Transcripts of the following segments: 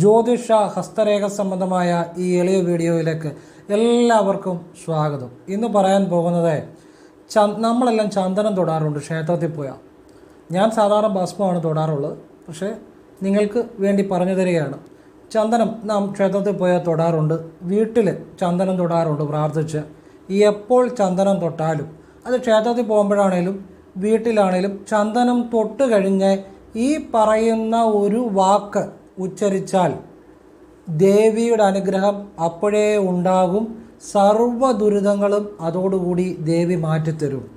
ജ്യോതിഷ ഹസ്തരേഖ സംബന്ധമായ ഈ എളിയ വീഡിയോയിലേക്ക് എല്ലാവർക്കും സ്വാഗതം. ഇന്ന് പറയാൻ പോകുന്നത് ച നമ്മളെല്ലാം ചന്ദനം തൊടാറുണ്ട് ക്ഷേത്രത്തിൽ പോയാൽ ഞാൻ സാധാരണ ഭസ്മമാണ് തൊടാറുള്ളത്. പക്ഷേ നിങ്ങൾക്ക് വേണ്ടി പറഞ്ഞു തരികയാണ്. ചന്ദനം നാം ക്ഷേത്രത്തിൽ പോയാൽ തൊടാറുണ്ട്. വീട്ടിൽ ചന്ദനം തൊടാറുണ്ട് പ്രാർത്ഥിച്ച്. എപ്പോൾ ചന്ദനം തൊട്ടാലും അത് ക്ഷേത്രത്തിൽ പോകുമ്പോഴാണേലും വീട്ടിലാണേലും ചന്ദനം തൊട്ട് കഴിഞ്ഞ് ഈ പറയുന്ന ഒരു വാക്ക് ഉച്ചരിച്ചാൽ ദേവിയുടെ അനുഗ്രഹം അപ്പോഴേ ഉണ്ടാകും. സർവ ദുരിതങ്ങളും അതോടുകൂടി ദേവി മാറ്റിത്തരും.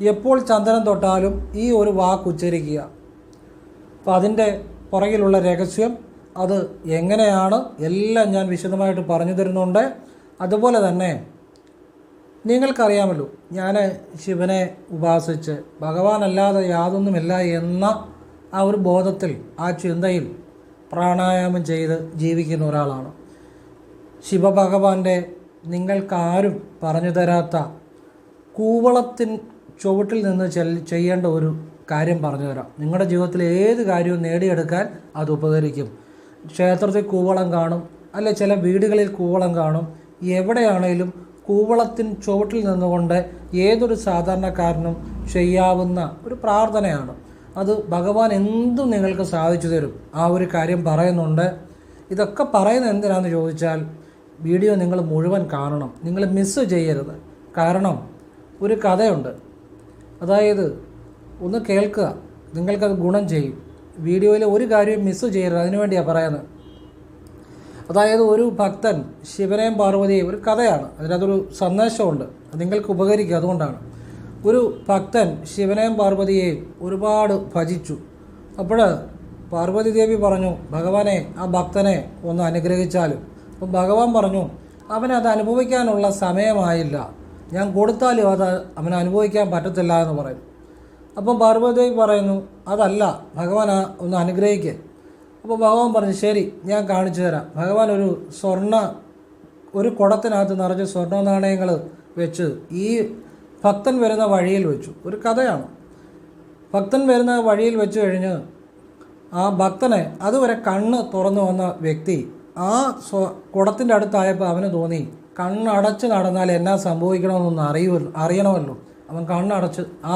എപ്പോൾ ചന്ദനം തൊട്ടാലും ഈ ഒരു വാക്ക് ഉച്ചരിക്കുക. അപ്പം അതിന്റെ പുറകിലുള്ള രഹസ്യം അത് എങ്ങനെയാണ് എല്ലാം ഞാൻ വിശദമായിട്ട് പറഞ്ഞു തരുന്നുണ്ട്. അതുപോലെ തന്നെ നിങ്ങൾക്കറിയാമല്ലോ ഞാൻ ശിവനെ ഉപാസിച്ച് ഭഗവാനല്ലാതെ യാതൊന്നുമില്ല എന്ന ആ ഒരു ബോധത്തിൽ ആ ചിന്തയിൽ പ്രാണായാമം ചെയ്ത് ജീവിക്കുന്ന ഒരാളാണ്. ശിവഭഗവാന്റെ നിങ്ങൾക്കാരും പറഞ്ഞു തരാത്ത കൂവളത്തിൻ ചുവട്ടിൽ നിന്ന് ചെയ്യേണ്ട ഒരു കാര്യം പറഞ്ഞു തരാം. നിങ്ങളുടെ ജീവിതത്തിൽ ഏത് കാര്യവും നേടിയെടുക്കാൻ അത് ഉപകരിക്കും. ക്ഷേത്രത്തിൽ കൂവളം കാണും അല്ലെ ചില വീടുകളിൽ കൂവളം കാണും. എവിടെയാണേലും കൂവളത്തിൻ ചുവട്ടിൽ നിന്നുകൊണ്ട് ഏതൊരു സാധാരണക്കാരനും ചെയ്യാവുന്ന ഒരു പ്രാർത്ഥനയാണ്. അത് ഭഗവാൻ എന്തും നിങ്ങൾക്ക് സാധിച്ചു തരും. ആ ഒരു കാര്യം പറയുന്നുണ്ട്. ഇതൊക്കെ പറയുന്നത് എന്തിനാണെന്ന് ചോദിച്ചാൽ വീഡിയോ നിങ്ങൾ മുഴുവൻ കാണണം. നിങ്ങൾ മിസ്സ് ചെയ്യരുത്. കാരണം ഒരു കഥയുണ്ട്. അതായത് ഒന്ന് കേൾക്കുക. നിങ്ങൾക്കത് ഗുണം ചെയ്യും. വീഡിയോയിൽ ഒരു കാര്യം മിസ്സ് ചെയ്യരുത്. അതിനു വേണ്ടിയാണ് പറയുന്നത്. അതായത് ഒരു ഭക്തൻ ശിവനെയും പാർവതിയെയും ഒരു കഥയാണ്. അതിനകത്തൊരു സന്ദേശമുണ്ട്. നിങ്ങൾക്ക് ഉപകരിക്കുക അതുകൊണ്ടാണ്. ഒരു ഭക്തൻ ശിവനെയും പാർവതിയെയും ഒരുപാട് ഭജിച്ചു. അപ്പോൾ പാർവതി ദേവി പറഞ്ഞു ഭഗവാനെ ആ ഭക്തനെ ഒന്ന് അനുഗ്രഹിച്ചാലും അപ്പം ഭഗവാൻ പറഞ്ഞു അവനത് അനുഭവിക്കാനുള്ള സമയമായില്ല. ഞാൻ കൊടുത്താലും അത് അവന് അനുഭവിക്കാൻ പറ്റത്തില്ല എന്ന് പറയും. അപ്പം പാർവതി ദേവി പറയുന്നു അതല്ല ഭഗവാൻ ഒന്ന് അനുഗ്രഹിക്കുക അപ്പോൾ ഭഗവാൻ പറഞ്ഞു ശരി ഞാൻ കാണിച്ചു തരാം. ഭഗവാൻ ഒരു സ്വർണ ഒരു കുടത്തിനകത്ത് നിറച്ച് സ്വർണ നാണയങ്ങൾ വെച്ച് ഈ ഭക്തൻ വരുന്ന വഴിയിൽ വെച്ചു. ഒരു കഥയാണ്. ഭക്തൻ വരുന്ന വഴിയിൽ വെച്ച് കഴിഞ്ഞ് ആ ഭക്തനെ അതുവരെ കണ്ണ് തുറന്നു വന്ന വ്യക്തി ആ സ്വ കുടത്തിന്റെ അടുത്തായപ്പോൾ അവന് തോന്നി കണ്ണടച്ച് നടന്നാൽ എന്നാ സംഭവിക്കണമെന്നൊന്ന് അറിയുമല്ലോ അറിയണമല്ലോ. അവൻ കണ്ണടച്ച് ആ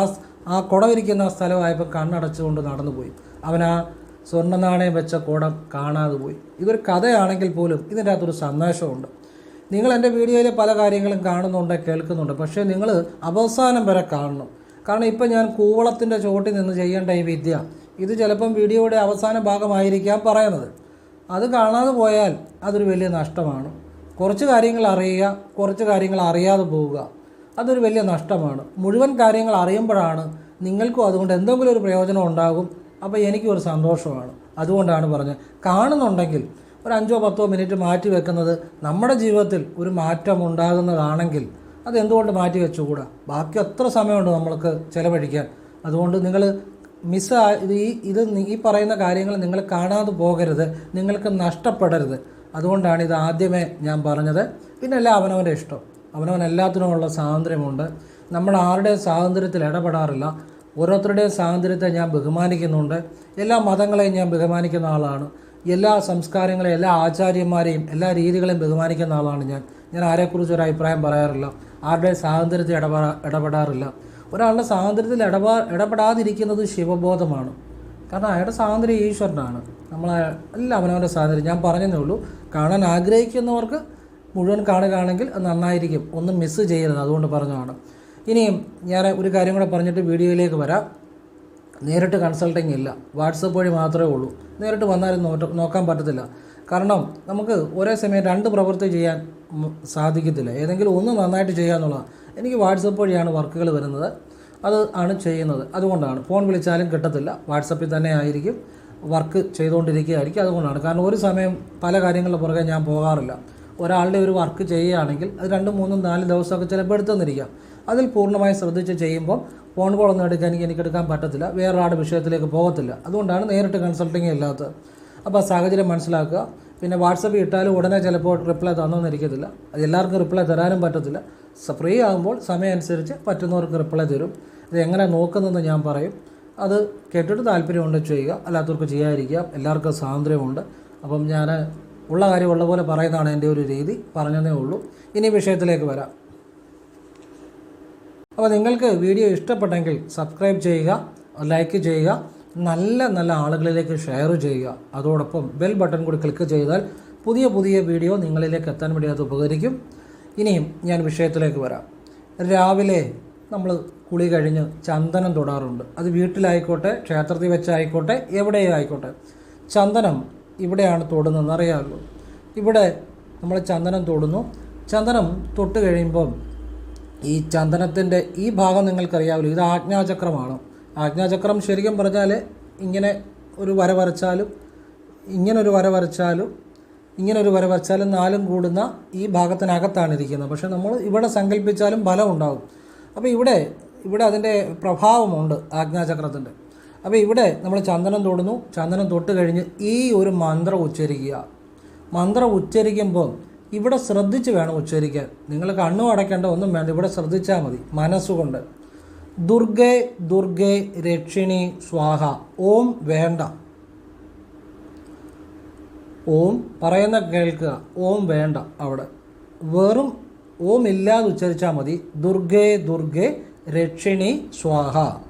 ആ കുടമിരിക്കുന്ന സ്ഥലമായപ്പോൾ കണ്ണടച്ചുകൊണ്ട് നടന്നുപോയി. അവൻ ആ സ്വർണ നാണയം വെച്ച കുടം കാണാതെ പോയി. ഇതൊരു കഥയാണെങ്കിൽ പോലും ഇതിന്റെ അകത്തൊരു സന്ദേശമുണ്ട്. നിങ്ങൾ എന്റെ വീഡിയോയിൽ പല കാര്യങ്ങളും കാണുന്നുണ്ട് കേൾക്കുന്നുണ്ട്. പക്ഷേ നിങ്ങൾ അവസാനം വരെ കാണണം. കാരണം ഇപ്പം ഞാൻ കൂവളത്തിന്റെ ചോട്ടിൽ നിന്ന് ചെയ്യേണ്ട ഈ വിദ്യ ഇത് ചിലപ്പം വീഡിയോയുടെ അവസാന ഭാഗമായിരിക്കാം പറയുന്നത്. അത് കാണാതെ പോയാൽ അതൊരു വലിയ നഷ്ടമാണ്. കുറച്ച് കാര്യങ്ങൾ അറിയുക കുറച്ച് കാര്യങ്ങൾ അറിയാതെ പോവുക അതൊരു വലിയ നഷ്ടമാണ്. മുഴുവൻ കാര്യങ്ങൾ അറിയുമ്പോഴാണ് നിങ്ങൾക്കും അതുകൊണ്ട് എന്തെങ്കിലും ഒരു പ്രയോജനം ഉണ്ടാകും. അപ്പോൾ എനിക്കും ഒരു സന്തോഷമാണ്. അതുകൊണ്ടാണ് പറഞ്ഞത്. കാണുന്നുണ്ടെങ്കിൽ ഒരു അഞ്ചോ പത്തോ മിനിറ്റ് മാറ്റി വെക്കുന്നത് നമ്മുടെ ജീവിതത്തിൽ ഒരു മാറ്റം ഉണ്ടാകുന്നതാണെങ്കിൽ അത് എന്തുകൊണ്ട് മാറ്റി വെച്ചുകൂടാ? ബാക്കി എത്ര സമയമുണ്ട് നമ്മൾക്ക് ചിലവഴിക്കാൻ? അതുകൊണ്ട് നിങ്ങൾ മിസ് ഇത് ഈ ഇത് ഈ പറയുന്ന കാര്യങ്ങൾ നിങ്ങൾ കാണാതെ പോകരുത് നിങ്ങൾക്ക് നഷ്ടപ്പെടരുത്. അതുകൊണ്ടാണ് ഇത് ആദ്യമേ ഞാൻ പറഞ്ഞത്. പിന്നെ എല്ലാം അവനവന്റെ ഇഷ്ടം. അവനവൻ എല്ലാത്തിനുമുള്ള സ്വാതന്ത്ര്യമുണ്ട്. നമ്മൾ ആരുടെയും സ്വാതന്ത്ര്യത്തിൽ ഇടപെടാറില്ല. ഓരോരുത്തരുടെയും സ്വാതന്ത്ര്യത്തെ ഞാൻ ബഹുമാനിക്കുന്നുണ്ട്. എല്ലാ മതങ്ങളെയും ഞാൻ ബഹുമാനിക്കുന്ന ആളാണ്. എല്ലാ സംസ്കാരങ്ങളെയും എല്ലാ ആചാര്യന്മാരെയും എല്ലാ രീതികളെയും ബഹുമാനിക്കുന്ന ആളാണ് ഞാൻ. ഞാൻ ആരെക്കുറിച്ച് ഒരു അഭിപ്രായം പറയാറില്ല. ആരുടെ സ്വാതന്ത്ര്യത്തിൽ ഇടപെടാ ഇടപെടാറില്ല. ഒരാളുടെ സ്വാതന്ത്ര്യത്തിൽ ഇടപാ ഇടപെടാതിരിക്കുന്നത് ശിവബോധമാണ്. കാരണം അയാളുടെ സ്വാതന്ത്ര്യം ഈശ്വരനാണ്. നമ്മൾ എല്ലാം അവനവന്റെ സ്വാതന്ത്ര്യം. ഞാൻ പറഞ്ഞതേ ഉള്ളൂ. കാണാൻ ആഗ്രഹിക്കുന്നവർക്ക് മുഴുവൻ കാണുകയാണെങ്കിൽ അത് നന്നായിരിക്കും. ഒന്നും മിസ്സ് ചെയ്യരുത്. അതുകൊണ്ട് പറഞ്ഞതാണ്. ഇനിയും ഞാൻ ഒരു കാര്യം കൂടെ പറഞ്ഞിട്ട് വീഡിയോയിലേക്ക് വരാം. നേരിട്ട് കൺസൾട്ടിങ് ഇല്ല. വാട്സപ്പ് വഴി മാത്രമേ ഉള്ളൂ. നേരിട്ട് വന്നാലും നോക്കാൻ പറ്റത്തില്ല. കാരണം നമുക്ക് ഒരേ സമയം രണ്ട് പ്രവൃത്തി ചെയ്യാൻ സാധിക്കത്തില്ല. ഏതെങ്കിലും ഒന്ന് നന്നായിട്ട് ചെയ്യുക എന്നുള്ളതാണ്. എനിക്ക് വാട്സപ്പ് വഴിയാണ് വർക്കുകൾ വരുന്നത്. അത് ആണ് ചെയ്യുന്നത്. അതുകൊണ്ടാണ്. ഫോൺ വിളിച്ചാലും കിട്ടത്തില്ല. വാട്സപ്പിൽ തന്നെ ആയിരിക്കും വർക്ക് ചെയ്തുകൊണ്ടിരിക്കുകയായിരിക്കും. അതുകൊണ്ടാണ്. കാരണം ഒരു സമയം പല കാര്യങ്ങളുടെ പുറകെ ഞാൻ പോകാറില്ല. ഒരാളുടെ ഒരു വർക്ക് ചെയ്യുകയാണെങ്കിൽ അത് രണ്ടും മൂന്നും നാല് ദിവസമൊക്കെ ചിലപ്പോൾ എടുത്തു തന്നിരിക്കാം അതിൽ പൂർണമായി ശ്രദ്ധിച്ച് ചെയ്യുമ്പോൾ ഫോൺ കോൾ ഒന്നും എടുക്കാൻ എനിക്ക് എടുക്കാൻ പറ്റത്തില്ല. വേറൊരാളുടെ വിഷയത്തിലേക്ക് പോകത്തില്ല. അതുകൊണ്ടാണ് നേരിട്ട് കൺസൾട്ടിങ് ഇല്ലാത്തത്. അപ്പോൾ സാഹചര്യം മനസ്സിലാക്കുക. പിന്നെ വാട്സപ്പിൽ ഇട്ടാലും ഉടനെ ചിലപ്പോൾ റിപ്ലൈ തന്നോന്നിരിക്കത്തില്ല അത് എല്ലാവർക്കും റിപ്ലൈ തരാനും പറ്റത്തില്ല. ഫ്രീ ആകുമ്പോൾ സമയം അനുസരിച്ച് പറ്റുന്നവർക്ക് റിപ്ലൈ തരും. ഇത് എങ്ങനെ നോക്കുന്നതെന്ന് ഞാൻ പറയും. അത് കേട്ടിട്ട് താല്പര്യമുണ്ട് ചെയ്യുക. അല്ലാത്തവർക്ക് ചെയ്യാതിരിക്കുക. എല്ലാവർക്കും സ്വാതന്ത്ര്യമുണ്ട്. അപ്പം ഞാൻ ഉള്ള കാര്യം ഉള്ള പോലെ പറയുന്നതാണ് എന്റെ ഒരു രീതി. പറഞ്ഞതേ ഉള്ളൂ. ഇനി വിഷയത്തിലേക്ക് വരാം. അപ്പോൾ നിങ്ങൾക്ക് വീഡിയോ ഇഷ്ടപ്പെട്ടെങ്കിൽ സബ്സ്ക്രൈബ് ചെയ്യുക ലൈക്ക് ചെയ്യുക നല്ല നല്ല ആളുകളിലേക്ക് ഷെയർ ചെയ്യുക. അതോടൊപ്പം ബെൽ ബട്ടൺ കൂടി ക്ലിക്ക് ചെയ്താൽ പുതിയ പുതിയ വീഡിയോ നിങ്ങളിലേക്ക് എത്താൻ വേണ്ടി അത് ഉപകരിക്കും. ഇനിയും ഞാൻ വിഷയത്തിലേക്ക് വരാം. രാവിലെ നമ്മൾ കുളി കഴിഞ്ഞ് ചന്ദനം തൊടാറുണ്ട്. അത് വീട്ടിലായിക്കോട്ടെ ക്ഷേത്രത്തിൽ വെച്ചായിക്കോട്ടെ എവിടെയും ആയിക്കോട്ടെ. ചന്ദനം ഇവിടെയാണ് തൊടുന്നതെന്ന് അറിയാമല്ലോ. ഇവിടെ നമ്മൾ ചന്ദനം തൊടുന്നു. ചന്ദനം തൊട്ട് കഴിയുമ്പം ഈ ചന്ദനത്തിന്റെ ഈ ഭാഗം നിങ്ങൾക്കറിയാമല്ലോ. ഇത് ആജ്ഞാചക്രമാണ്. ആജ്ഞാചക്രം ശരിക്കും പറഞ്ഞാൽ ഇങ്ങനെ ഒരു വര വരച്ചാലും ഇങ്ങനെ ഒരു വര വരച്ചാലും ഇങ്ങനെ ഒരു വര വരച്ചാലും നാലും കൂടുന്ന ഈ ഭാഗത്തിനകത്താണ് ഇരിക്കുന്നത്. പക്ഷേ നമ്മൾ ഇവിടെ സങ്കല്പിച്ചാലും ഫലം ഉണ്ടാകും അപ്പോൾ ഇവിടെ ഇവിടെ അതിന്റെ പ്രഭാവമുണ്ട് ആജ്ഞാചക്രത്തിന്റെ അപ്പോൾ ഇവിടെ നമ്മൾ ചന്ദനം തൊടുന്നു. ചന്ദനം തൊട്ട് കഴിഞ്ഞ് ഈ ഒരു മന്ത്രം ഉച്ചരിക്കുക. മന്ത്രം ഉച്ചരിക്കുമ്പോൾ ഇവിടെ ശ്രദ്ധിച്ച് വേണം ഉച്ചരിക്കാൻ. നിങ്ങൾ കണ്ണു അടയ്ക്കേണ്ട ഒന്നും വേണ്ട. ഇവിടെ ശ്രദ്ധിച്ചാൽ മതി. മനസ്സുകൊണ്ട്. ദുർഗേ ദുർഗേ രക്ഷിണി സ്വാഹ. ഓം വേണ്ട. ഓം പറയുന്ന കേൾക്കുക. ഓം വേണ്ട അവിടെ. വെറും ഓം ഇല്ലാതെ ഉച്ചരിച്ചാൽ മതി. ദുർഗേ ദുർഗേ രക്ഷിണി സ്വാഹ.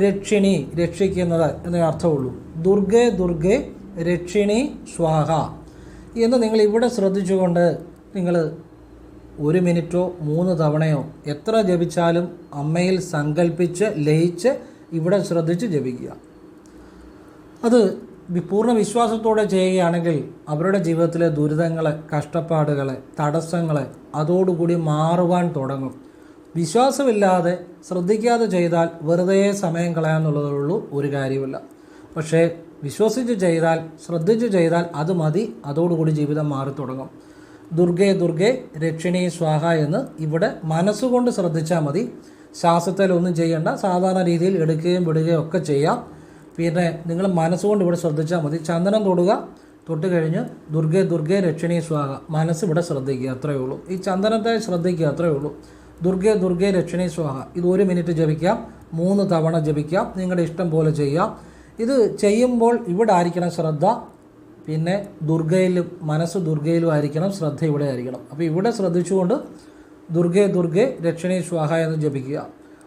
രക്ഷിണി രക്ഷിക്കുന്നത് എന്നേ അർത്ഥമുള്ളൂ. ദുർഗേ ദുർഗേ രക്ഷിണി സ്വാഹ. എന്ന് നിങ്ങൾ ഇവിടെ ശ്രദ്ധിച്ചുകൊണ്ട് നിങ്ങൾ ഒരു മിനിറ്റോ മൂന്ന് തവണയോ എത്ര ജപിച്ചാലും അമ്മയിൽ സങ്കല്പിച്ച് ലയിച്ച് ഇവിടെ ശ്രദ്ധിച്ച് ജപിക്കുക. അത് പൂർണ വിശ്വാസത്തോടെ ചെയ്യുകയാണെങ്കിൽ അവരുടെ ജീവിതത്തിലെ ദുരിതങ്ങളെ കഷ്ടപ്പാടുകളെ തടസ്സങ്ങളെ അതോടുകൂടി മാറുവാൻ തുടങ്ങും. വിശ്വാസമില്ലാതെ ശ്രദ്ധിക്കാതെ ചെയ്താൽ വെറുതെ സമയം കളയാന്നുള്ളതേ ഉള്ളൂ ഒരു കാര്യമില്ല പക്ഷേ വിശ്വസിച്ച് ചെയ്താൽ ശ്രദ്ധിച്ച് ചെയ്താൽ അത് മതി അതോടുകൂടി ജീവിതം മാറി തുടങ്ങും ദുർഗേ ദുർഗേ രക്ഷിണീ സ്വാഹ എന്ന് ഇവിടെ മനസ്സുകൊണ്ട് ശ്രദ്ധിച്ചാൽ മതി. ശ്വാസത്തിലൊന്നും ചെയ്യേണ്ട. സാധാരണ രീതിയിൽ എടുക്കുകയും വിടുകയും ഒക്കെ ചെയ്യാം. പിന്നെ നിങ്ങൾ മനസ്സുകൊണ്ട് ഇവിടെ ശ്രദ്ധിച്ചാൽ മതി. ചന്ദനം തൊടുക തൊട്ട് കഴിഞ്ഞ് ദുർഗേ ദുർഗേ രക്ഷിണീ സ്വാഹ. മനസ്സ് ഇവിടെ ശ്രദ്ധിക്കുക അത്രയേ ഉള്ളൂ. ഈ ചന്ദനത്തെ ശ്രദ്ധിക്കുക അത്രയേ ഉള്ളൂ. ദുർഗേ ദുർഗേ രക്ഷിണീ സ്വാഹ. ഇത് ഒരു മിനിറ്റ് ജപിക്കാം. മൂന്ന് തവണ ജപിക്കാം. നിങ്ങളുടെ ഇഷ്ടം പോലെ ചെയ്യാം. ഇത് ചെയ്യുമ്പോൾ ഇവിടെ ആയിരിക്കണം ശ്രദ്ധ. പിന്നെ ദുർഗയിലും മനസ്സ് ദുർഗയിലും ആയിരിക്കണം ശ്രദ്ധ ഇവിടെ ആയിരിക്കണം. അപ്പോൾ ഇവിടെ ശ്രദ്ധിച്ചുകൊണ്ട് ദുർഗേ ദുർഗേ രക്ഷണീ സ്വാഹ എന്ന് ജപിക്കുക.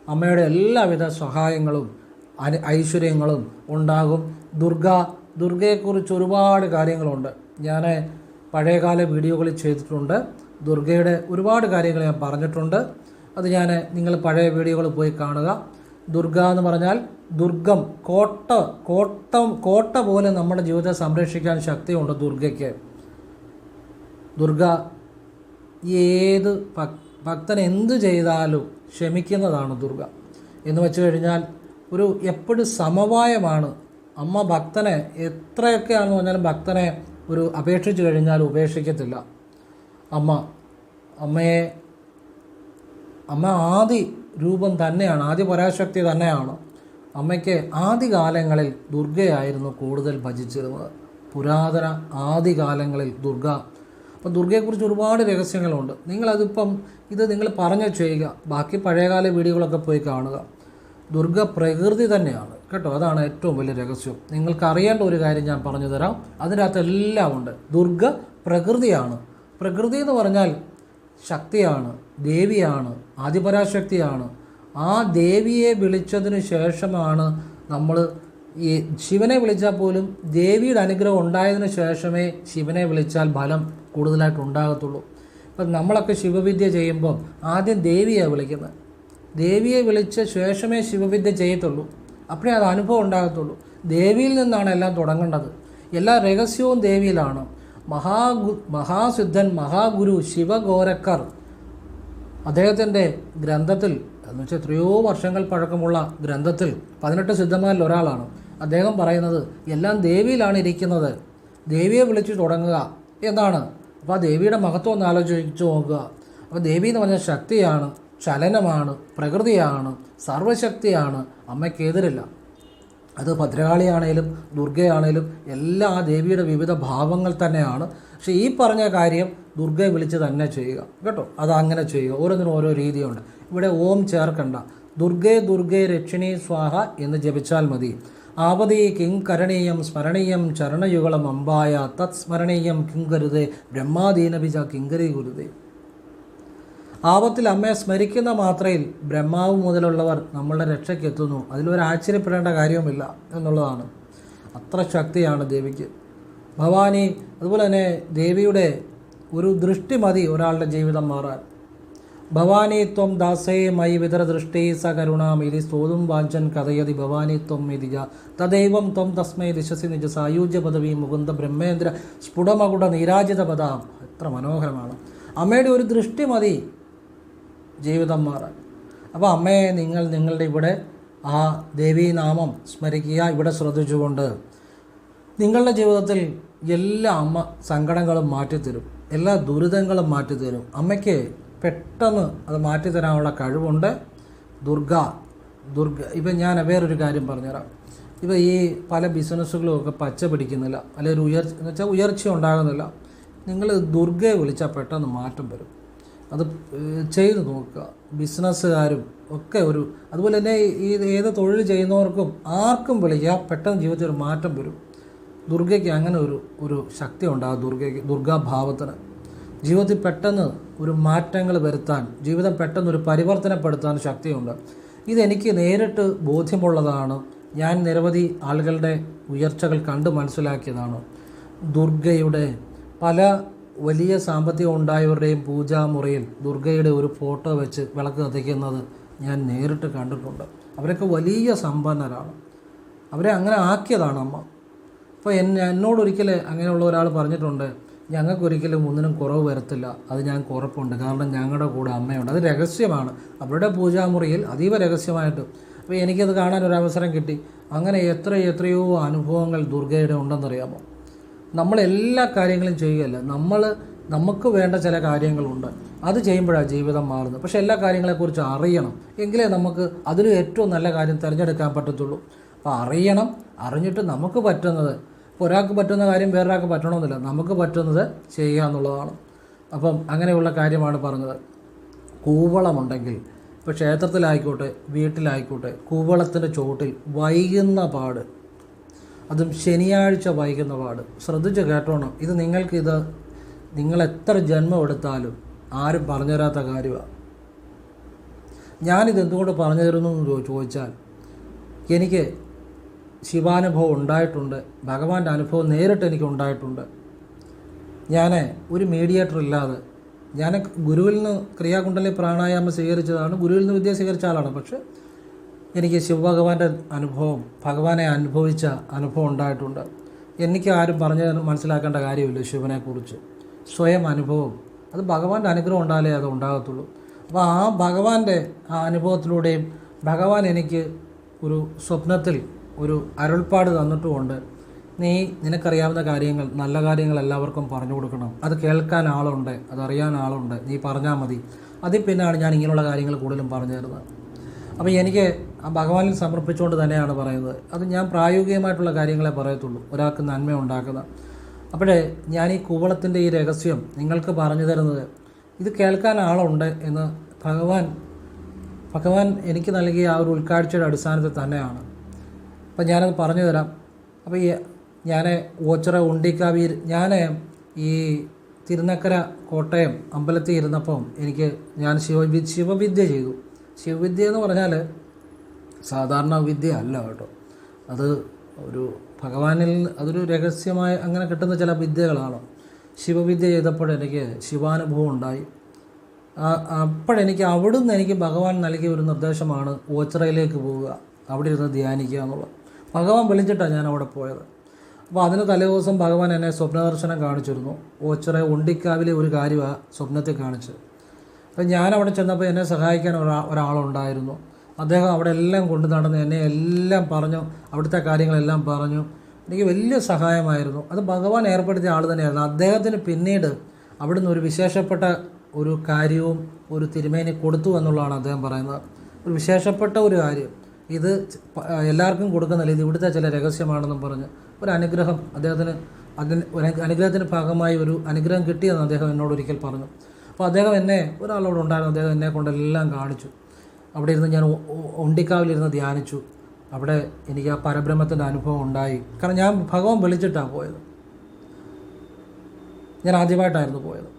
അമ്മയുടെ എല്ലാവിധ സഹായങ്ങളും അനു ഐശ്വര്യങ്ങളും ഉണ്ടാകും. ദുർഗ ദുർഗയെക്കുറിച്ച് ഒരുപാട് കാര്യങ്ങളുണ്ട്. ഞാൻ പഴയകാല വീഡിയോകളിൽ ചെയ്തിട്ടുണ്ട്. ദുർഗയുടെ ഒരുപാട് കാര്യങ്ങൾ ഞാൻ പറഞ്ഞിട്ടുണ്ട്. അത് ഞാൻ നിങ്ങൾ പഴയ വീഡിയോകൾ പോയി കാണുക. ദുർഗ എന്ന് പറഞ്ഞാൽ ദുർഗം കോട്ട കോട്ടം കോട്ട പോലെ നമ്മുടെ ജീവിതത്തെ സംരക്ഷിക്കാൻ ശക്തിയുണ്ട് ദുർഗയ്ക്ക്. ദുർഗ ഏത് ഭക്- ഭക്തൻ എന്ത് ചെയ്താലും ക്ഷമിക്കുന്നതാണ് ദുർഗ. എന്ന് വെച്ച് കഴിഞ്ഞാൽ ഒരു എപ്പോഴും സമവായമാണ്. അമ്മ ഭക്തനെ എത്രയൊക്കെയാണെന്ന് പറഞ്ഞാലും ഭക്തനെ ഒരു അപേക്ഷിച്ച് കഴിഞ്ഞാൽ ഉപേക്ഷിക്കത്തില്ല. അമ്മ അമ്മയെ അമ്മ ആദി രൂപം തന്നെയാണ് ആദ്യ പരാശക്തി തന്നെയാണ്. അമ്മയ്ക്ക് ആദ്യകാലങ്ങളിൽ ദുർഗയായിരുന്നു കൂടുതൽ ഭജിച്ചിരുന്നത് പുരാതന ആദ്യകാലങ്ങളിൽ ദുർഗ. അപ്പം ദുർഗയെക്കുറിച്ച് ഒരുപാട് രഹസ്യങ്ങളുണ്ട്. നിങ്ങളതിപ്പം ഇത് നിങ്ങൾ പറഞ്ഞു ചെയ്യുക. ബാക്കി പഴയകാല വീഡിയോകളൊക്കെ പോയി കാണുക. ദുർഗ പ്രകൃതി തന്നെയാണ്. കേട്ടോ? അതാണ് ഏറ്റവും വലിയ രഹസ്യം. നിങ്ങൾക്ക് അറിയേണ്ട ഒരു കാര്യം ഞാൻ പറഞ്ഞു തരാം അതിനകത്ത് എല്ലാം ഉണ്ട്. ദുർഗ പ്രകൃതിയാണ്. പ്രകൃതി എന്ന് പറഞ്ഞാൽ ശക്തിയാണ് ദേവിയാണ് ആദിപരാശക്തിയാണ്. ആ ദേവിയെ വിളിച്ചതിന് ശേഷമാണ് നമ്മൾ ഈ ശിവനെ വിളിച്ചാൽ പോലും ദേവിയുടെ അനുഗ്രഹം ഉണ്ടായതിനു ശേഷമേ ശിവനെ വിളിച്ചാൽ ഫലം കൂടുതലായിട്ട് ഉണ്ടാകത്തുള്ളൂ. ഇപ്പം നമ്മളൊക്കെ ശിവവിദ്യ ചെയ്യുമ്പോൾ ആദ്യം ദേവിയെ വിളിക്കുന്നത്. ദേവിയെ വിളിച്ച ശേഷമേ ശിവവിദ്യ ചെയ്യത്തുള്ളൂ. അപ്പോഴേ അത് അനുഭവം ഉണ്ടാകത്തുള്ളൂ. ദേവിയിൽ നിന്നാണ് എല്ലാം തുടങ്ങേണ്ടത്. എല്ലാ രഹസ്യവും ദേവിയിലാണ്. മഹാഗു മഹാസിദ്ധൻ മഹാഗുരു ശിവഗോരക്കർ. അദ്ദേഹത്തിന്റെ ഗ്രന്ഥത്തിൽ എന്ന് വെച്ചാൽ എത്രയോ വർഷങ്ങൾ പഴക്കമുള്ള ഗ്രന്ഥത്തിൽ പതിനെട്ട് സിദ്ധന്മാരിൽ ഒരാളാണ്. അദ്ദേഹം പറയുന്നത് എല്ലാം ദേവിയിലാണ് ഇരിക്കുന്നത്. ദേവിയെ വിളിച്ചു തുടങ്ങുക എന്നാണ്. അപ്പോൾ ആ ദേവിയുടെ മഹത്വം ഒന്ന് ആലോചിച്ച് നോക്കുക. അപ്പോൾ ദേവി എന്ന് പറഞ്ഞാൽ ശക്തിയാണ് ചലനമാണ് പ്രകൃതിയാണ് സർവശക്തിയാണ് അമ്മയ്ക്കെതിരില്ല അത് ഭദ്രകാളിയാണേലും ദുർഗയാണേലും എല്ലാം ആ ദേവിയുടെ വിവിധ ഭാവങ്ങൾ തന്നെയാണ്. പക്ഷേ ഈ പറഞ്ഞ കാര്യം ദുർഗയെ വിളിച്ച് തന്നെ ചെയ്യുക. കേട്ടോ? അത് അങ്ങനെ ചെയ്യുക. ഓരോന്നിനും ഓരോ രീതിയുണ്ട്. ഇവിടെ ഓം ചേർക്കണ്ട. ദുർഗേ ദുർഗേ രക്ഷിണി സ്വാഹ എന്ന് ജപിച്ചാൽ മതി. ആപതി കിം കരണീയം സ്മരണീയം ചരണയുഗളം അമ്പായ. തത് സ്മരണീയം കിം കരുതേ. ബ്രഹ്മാദീനബിജ കിങ്കരി ഗുരുതേ ആപത്തിൽ അമ്മയെ സ്മരിക്കുന്ന മാത്രയിൽ ബ്രഹ്മാവ് മുതലുള്ളവർ നമ്മളുടെ രക്ഷയ്ക്ക് എത്തുന്നു അതിലൊരു ആശ്ചര്യപ്പെടേണ്ട കാര്യവുമില്ല എന്നുള്ളതാണ്. അത്ര ശക്തിയാണ് ദേവിക്ക്. ഭവാനി അതുപോലെ തന്നെ ദേവിയുടെ ഒരു ദൃഷ്ടി മതി ഒരാളുടെ ജീവിതം മാറാൻ. ഭവാനി ത്വം ദാസേ മൈ വിതര ദൃഷ്ടി സ കരുണാമിതി സ്തോതും വാഞ്ചൻ കഥയതി ഭവാനി ത്വം ഇതി തദൈവം ത്വം തസ്മൈ ദിശസി നിജ സായുജ്യ പദവി മുകുന്ദ ബ്രഹ്മേന്ദ്ര സ്ഫുടമകുട നീരാജിത പദാം. എത്ര മനോഹരമാണ്. അമ്മയുടെ ഒരു ദൃഷ്ടി മതി ജീവിതം മാറാൻ. അപ്പോൾ അമ്മയെ നിങ്ങൾ നിങ്ങളുടെ ഇവിടെ ആ ദേവീനാമം സ്മരിക്കുക. ഇവിടെ ശ്രദ്ധിച്ചുകൊണ്ട് നിങ്ങളുടെ ജീവിതത്തിൽ എല്ലാ അമ്മ സങ്കടങ്ങളും മാറ്റിത്തരും. എല്ലാ ദുരിതങ്ങളും മാറ്റിത്തരും. അമ്മയ്ക്ക് പെട്ടെന്ന് അത് മാറ്റിത്തരാനുള്ള കഴിവുണ്ട്. ദുർഗ ദുർഗ. ഇപ്പം ഞാൻ വേറൊരു കാര്യം പറഞ്ഞുതരാം. ഇപ്പം ഈ പല ബിസിനസ്സുകളും ഒക്കെ പച്ച പിടിക്കുന്നില്ല. അല്ലെങ്കിൽ ഉയർച്ച എന്ന് വെച്ചാൽ ഉയർച്ച ഉണ്ടാകുന്നില്ല. നിങ്ങൾ ദുർഗയെ വിളിച്ചാൽ പെട്ടെന്ന് മാറ്റം വരും. അത് ചെയ്തു നോക്കുക. ബിസിനസ്സുകാരും ഒക്കെ ഒരു അതുപോലെ തന്നെ ഈ ഏത് തൊഴിൽ ചെയ്യുന്നവർക്കും ആർക്കും വിളിക്കുക പെട്ടെന്ന് ജീവിതത്തിൽ ഒരു മാറ്റം വരും. ദുർഗയ്ക്ക് അങ്ങനെ ഒരു ഒരു ശക്തി ഉണ്ടാകും ദുർഗയ്ക്ക് ദുർഗാഭാവത്തിന് ജീവിതത്തിൽ പെട്ടെന്ന് ഒരു മാറ്റങ്ങൾ വരുത്താൻ ജീവിതം പെട്ടെന്ന് ഒരു പരിവർത്തനപ്പെടുത്താൻ ശക്തിയുണ്ട്. ഇതെനിക്ക് നേരിട്ട് ബോധ്യമുള്ളതാണ്. ഞാൻ നിരവധി ആളുകളുടെ ഉയർച്ചകൾ കണ്ട് മനസ്സിലാക്കിയതാണ്. ദുർഗയുടെ പല വലിയ സാമ്പത്തികം ഉണ്ടായവരുടെയും പൂജാമുറിയിൽ ദുർഗയുടെ ഒരു ഫോട്ടോ വെച്ച് വിളക്ക് കത്തിക്കുന്നത് ഞാൻ നേരിട്ട് കണ്ടിട്ടുണ്ട്. അവരൊക്കെ വലിയ സമ്പന്നരാണ്. അവരെ അങ്ങനെ ആക്കിയതാണ് അമ്മ. അപ്പോൾ എന്നെ എന്നോടൊരിക്കൽ അങ്ങനെയുള്ള ഒരാൾ പറഞ്ഞിട്ടുണ്ട് ഞങ്ങൾക്കൊരിക്കലും ഒന്നിനും കുറവ് വരത്തില്ല. അത് ഞാൻ ഉറപ്പുണ്ട്. കാരണം ഞങ്ങളുടെ കൂടെ അമ്മയുണ്ട്. അത് രഹസ്യമാണ്. അവരുടെ പൂജാമുറിയിൽ അതീവ രഹസ്യമായിട്ട്. അപ്പോൾ എനിക്കത് കാണാൻ ഒരു അവസരം കിട്ടി. അങ്ങനെ എത്ര എത്രയോ അനുഭവങ്ങൾ ദുർഗയുടെ ഉണ്ടെന്നറിയാമോ? നമ്മൾ എല്ലാ കാര്യങ്ങളും ചെയ്യുകയല്ല. നമ്മൾ നമുക്ക് വേണ്ട ചില കാര്യങ്ങളുണ്ട്. അത് ചെയ്യുമ്പോഴാണ് ജീവിതം മാറുന്നത്. പക്ഷേ എല്ലാ കാര്യങ്ങളെക്കുറിച്ച് അറിയണം. എങ്കിലേ നമുക്ക് അതിന് ഏറ്റവും നല്ല കാര്യം തിരഞ്ഞെടുക്കാൻ പറ്റത്തുള്ളൂ. അപ്പോൾ അറിയണം. അറിഞ്ഞിട്ട് നമുക്ക് പറ്റുന്നത്. ഇപ്പോൾ ഒരാൾക്ക് പറ്റുന്ന കാര്യം വേറൊരാൾക്ക് പറ്റണമെന്നില്ല. നമുക്ക് പറ്റുന്നത് ചെയ്യുക എന്നുള്ളതാണ്. അപ്പം അങ്ങനെയുള്ള കാര്യമാണ് പറഞ്ഞത്. കൂവളമുണ്ടെങ്കിൽ ഇപ്പോൾ ക്ഷേത്രത്തിലായിക്കോട്ടെ വീട്ടിലായിക്കോട്ടെ കൂവളത്തിന്റെ ചുവട്ടിൽ വൈകുന്ന പാട് അതും ശനിയാഴ്ച വൈകുന്ന പാട്. ശ്രദ്ധിച്ച് കേട്ടോണം. ഇത് നിങ്ങൾക്കിത് നിങ്ങൾ എത്ര ജന്മം എടുത്താലും ആരും പറഞ്ഞു തരാത്ത കാര്യമാണ്. ഞാനിത് എന്തുകൊണ്ട് പറഞ്ഞു തരുന്നു എന്ന് ചോദിച്ചാൽ എനിക്ക് ശിവാനുഭവം ഉണ്ടായിട്ടുണ്ട്. ഭഗവാന്റെ അനുഭവം നേരിട്ട് എനിക്ക് ഉണ്ടായിട്ടുണ്ട്. ഞാൻ ഒരു മീഡിയേറ്റർ ഇല്ലാതെ ഞാൻ ഗുരുവിൽ നിന്ന് ക്രിയാകുണ്ടലി പ്രാണായാമം സ്വീകരിച്ചതാണ്. ഗുരുവിൽ നിന്ന് വിദ്യ സ്വീകരിച്ച ആളാണ്. പക്ഷെ എനിക്ക് ശിവഭഗവാന്റെ അനുഭവം ഭഗവാനെ അനുഭവിച്ച അനുഭവം ഉണ്ടായിട്ടുണ്ട്. എനിക്ക് ആരും പറഞ്ഞ് മനസ്സിലാക്കേണ്ട കാര്യമില്ല ശിവനെക്കുറിച്ച്. സ്വയം അനുഭവം. അത് ഭഗവാന്റെ അനുഗ്രഹം ഉണ്ടായാലേ അത് ഉണ്ടാകത്തുള്ളൂ. അപ്പോൾ ആ ഭഗവാന്റെ ആ അനുഭവത്തിലൂടെയും ഭഗവാൻ എനിക്ക് ഒരു സ്വപ്നത്തിൽ ഒരു അരുൾപ്പാട് തന്നിട്ടുമുണ്ട്. നീ നിനക്കറിയാവുന്ന കാര്യങ്ങൾ നല്ല കാര്യങ്ങൾ എല്ലാവർക്കും പറഞ്ഞു കൊടുക്കണം. അത് കേൾക്കാൻ ആളുണ്ട് അതറിയാൻ ആളുണ്ട്. നീ പറഞ്ഞാൽ മതി. അതിൽ പിന്നാണ് ഞാൻ ഇങ്ങനെയുള്ള കാര്യങ്ങൾ കൂടുതലും പറഞ്ഞു തരുന്നത്. അപ്പോൾ എനിക്ക് ആ ഭഗവാനിൽ സമർപ്പിച്ചുകൊണ്ട് തന്നെയാണ് പറയുന്നത്. അത് ഞാൻ പ്രായോഗികമായിട്ടുള്ള കാര്യങ്ങളെ പറയത്തുള്ളൂ. ഒരാൾക്ക് നന്മ ഉണ്ടാക്കുന്ന. അപ്പോഴേ ഞാൻ ഈ കൂവളത്തിന്റെ ഈ രഹസ്യം നിങ്ങൾക്ക് പറഞ്ഞു തരുന്നത് ഇത് കേൾക്കാൻ ആളുണ്ട് എന്ന് ഭഗവാൻ ഭഗവാൻ എനിക്ക് നൽകിയ ആ ഒരു ഉൾക്കാഴ്ചയുടെ അടിസ്ഥാനത്തിൽ തന്നെയാണ്. അപ്പം ഞാനത് പറഞ്ഞു തരാം. അപ്പോൾ ഈ ഞാൻ ഓച്ചിറ ഉണ്ടിക്കാവിയിൽ ഞാൻ ഈ തിരുനക്കര കോട്ടയം അമ്പലത്തിൽ ഇരുന്നപ്പം എനിക്ക് ഞാൻ ശിവവി ശിവവിദ്യ ചെയ്തു. ശിവവിദ്യ എന്ന് പറഞ്ഞാൽ സാധാരണ വിദ്യ അല്ല കേട്ടോ. അത് ഒരു ഭഗവാനിൽ അതൊരു രഹസ്യമായ അങ്ങനെ കിട്ടുന്ന ചില വിദ്യകളാണ്. ശിവവിദ്യ ചെയ്തപ്പോൾ എനിക്ക് ശിവാനുഭവം ഉണ്ടായി. അപ്പോഴെനിക്ക് അവിടുന്ന് എനിക്ക് ഭഗവാൻ നൽകിയ ഒരു നിർദ്ദേശമാണ് ഓച്ചിറയിലേക്ക് പോവുക അവിടെ ഇരുന്ന് ധ്യാനിക്കുക എന്നുള്ളത്. ഭഗവാൻ വിളിച്ചിട്ടാണ് ഞാൻ അവിടെ പോയത്. അപ്പോൾ അതിന് തലേദിവസം ഭഗവാൻ എന്നെ സ്വപ്നദർശനം കാണിച്ചിരുന്നു. ഓച്ചിറ ഉണ്ടിക്കാവിലെ ഒരു കാര്യമാണ് സ്വപ്നത്തിൽ കാണിച്ചത്. അപ്പം ഞാൻ അവിടെ ചെന്നപ്പോൾ എന്നെ സഹായിക്കാൻ ഒരാ ഒരാളുണ്ടായിരുന്നു. അദ്ദേഹം അവിടെ എല്ലാം കൊണ്ടു നടന്ന് എന്നെ എല്ലാം പറഞ്ഞു അവിടുത്തെ കാര്യങ്ങളെല്ലാം പറഞ്ഞു. എനിക്ക് വലിയ സഹായമായിരുന്നു. അത് ഭഗവാൻ ഏർപ്പെടുത്തിയ ആൾ തന്നെയായിരുന്നു. അദ്ദേഹത്തിന് പിന്നീട് അവിടുന്ന് ഒരു വിശേഷപ്പെട്ട ഒരു കാര്യവും ഒരു തിരുമേനി കൊടുത്തു എന്നുള്ളതാണ് അദ്ദേഹം പറയുന്നത്. ഒരു വിശേഷപ്പെട്ട ഒരു കാര്യം. ഇത് എല്ലാവർക്കും കൊടുക്കുന്നില്ല ഇത് ഇവിടുത്തെ ചില രഹസ്യമാണെന്നും പറഞ്ഞ് ഒരു അനുഗ്രഹം അദ്ദേഹത്തിന് അതിന് അനുഗ്രഹത്തിന്റെ ഭാഗമായി ഒരു അനുഗ്രഹം കിട്ടിയെന്ന് അദ്ദേഹം എന്നോട് ഒരിക്കൽ പറഞ്ഞു. അപ്പോൾ അദ്ദേഹം എന്നെ ഒരാളോട് ഉണ്ടായിരുന്നു അദ്ദേഹം എന്നെ കൊണ്ടെല്ലാം കാണിച്ചു. അവിടെ ഇരുന്ന് ഞാൻ ഒണ്ടിക്കാവിലിരുന്ന് ധ്യാനിച്ചു. അവിടെ എനിക്ക് ആ പരബ്രഹ്മത്തിന്റെ അനുഭവം ഉണ്ടായി. കാരണം ഞാൻ ഭഗവാൻ വിളിച്ചിട്ടാണ് പോയത്. ഞാൻ ആദ്യമായിട്ടായിരുന്നു പോയത്.